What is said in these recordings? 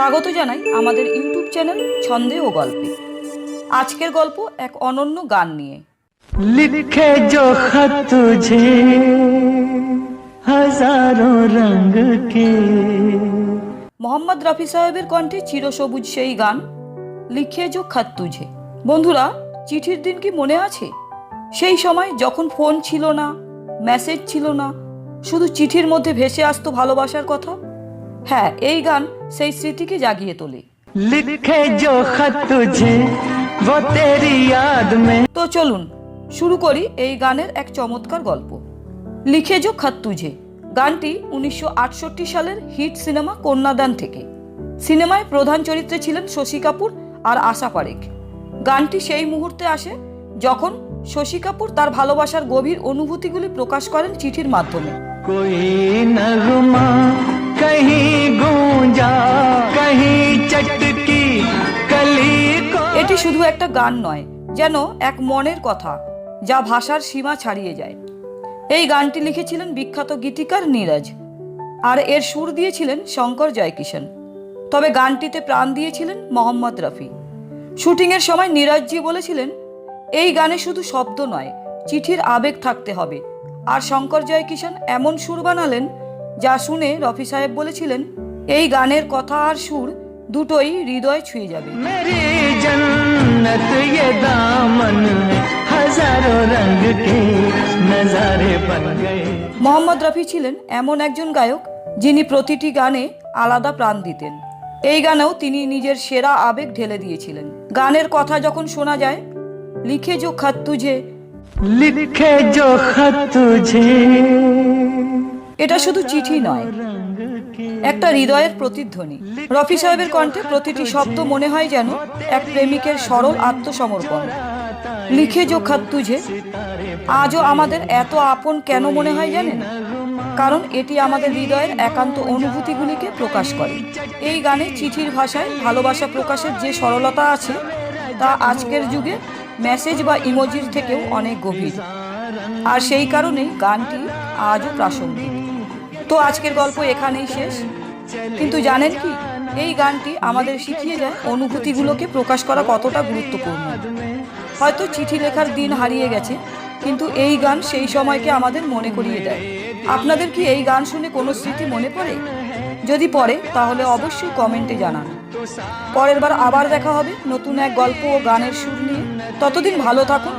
স্বাগত জানাই আমাদের ইউটিউব চ্যানেল ছন্দে ও গল্পে। আজকের গল্প এক অনন্য গান নিয়ে। লিখে যো তুঝে হাজারো রঙ কে। মোহাম্মদ রাফি সাহেবের কণ্ঠে চিরসবুজ সেই গান লিখে যো খাত তুঝে। বন্ধুরা চিঠির দিন কি মনে আছে? সেই সময় যখন ফোন ছিল না মেসেজ ছিল না শুধু চিঠির মধ্যে ভেসে আসতো ভালোবাসার কথা হ্যাঁ এই গান সেই স্মৃতিকে জাগিয়ে তোলে लिखे जो खत तुझे वो तेरी याद में তো চলুন শুরু করি এই গানের এক চমৎকার গল্প লিখে যো খত তুঝে গানটি উনিশশো আটষট্টি সালের হিট সিনেমা কন্যাদান থেকে সিনেমায় প্রধান চরিত্রে ছিলেন শশী কাপুর আর আশা পারেখ গানটি সেই মুহূর্তে আসে যখন শশী কাপুর তার ভালোবাসার গভীর অনুভূতিগুলি প্রকাশ করেন চিঠির মাধ্যমে শুধু একটা গান নয়, যেন এক মনের কথা, যা ভাষার সীমা ছাড়িয়ে যায়। এই গানটি লিখেছিলেন বিখ্যাত গীতিকার নীরজ, আর এর সুর দিয়েছিলেন শঙ্কর জয়কিষণ। তবে গানটিতে প্রাণ দিয়েছিলেন মোহাম্মদ রফি। শুটিংয়ের সময় নীরজজি বলেছিলেন, এই গানে শুধু শব্দ নয়, চিঠির আবেগ থাকতে হবে। আর শঙ্কর জয়কিষণ এমন সুর বানালেন, যা শুনে রফি সাহেব বলেছিলেন, এই গানের কথা আর সুর দুটোই হৃদয় ছুঁয়ে যাবে। जन्नत ये दामन है हजारों रंग के नजारे बन गए মোহাম্মদ রফি ছিলেন এমন একজন গায়ক যিনি প্রতিটি গানে আলাদা প্রাণ দিতেন এই গানেও তিনি নিজের সেরা আবেগ ঢেলে দিয়েছিলেন গানের কথা যখন শোনা যায় লিখে যো খত তুঝে लिखे जो खत तुझे এটা শুধু চিঠি নয় একটা হৃদয়ের প্রতিধ্বনি। রফি সাহেবের কণ্ঠে প্রতিটি শব্দ মনে হয় যেন এক প্রেমিকের সরল আত্মসমর্পণ। লিখে যো খত তুঝে, আজও আমাদের এত আপন কেন মনে হয় জানেন? কারণ এটি আমাদের হৃদয়ের একান্ত অনুভূতিগুলিকে প্রকাশ করে। এই গানে চিঠির ভাষায় ভালোবাসা প্রকাশের যে সরলতা আছে, তা আজকের যুগে মেসেজ বা ইমোজির থেকেও অনেক গভীর। আর সেই কারণেই গানটি আজও প্রাসঙ্গিক। তো আজকের গল্প এখানেই শেষ। কিন্তু জানেন কি, এই গানটি আমাদের শিখিয়ে যায় অনুভূতিগুলোকে প্রকাশ করা কতটা গুরুত্বপূর্ণ। হয়তো চিঠি লেখার দিন হারিয়ে গেছে, কিন্তু এই গান সেই সময়কে আমাদের মনে করিয়ে দেয়। আপনাদের কি এই গান শুনে কোনো স্মৃতি মনে পড়ে? যদি পড়ে, তাহলে অবশ্যই কমেন্টে জানান। পরের বার আবার দেখা হবে নতুন এক গল্প ও গানের সুর নিয়ে। ততদিন ভালো থাকুন,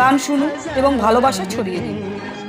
গান শুনুন এবং ভালোবাসা ছড়িয়ে দিন।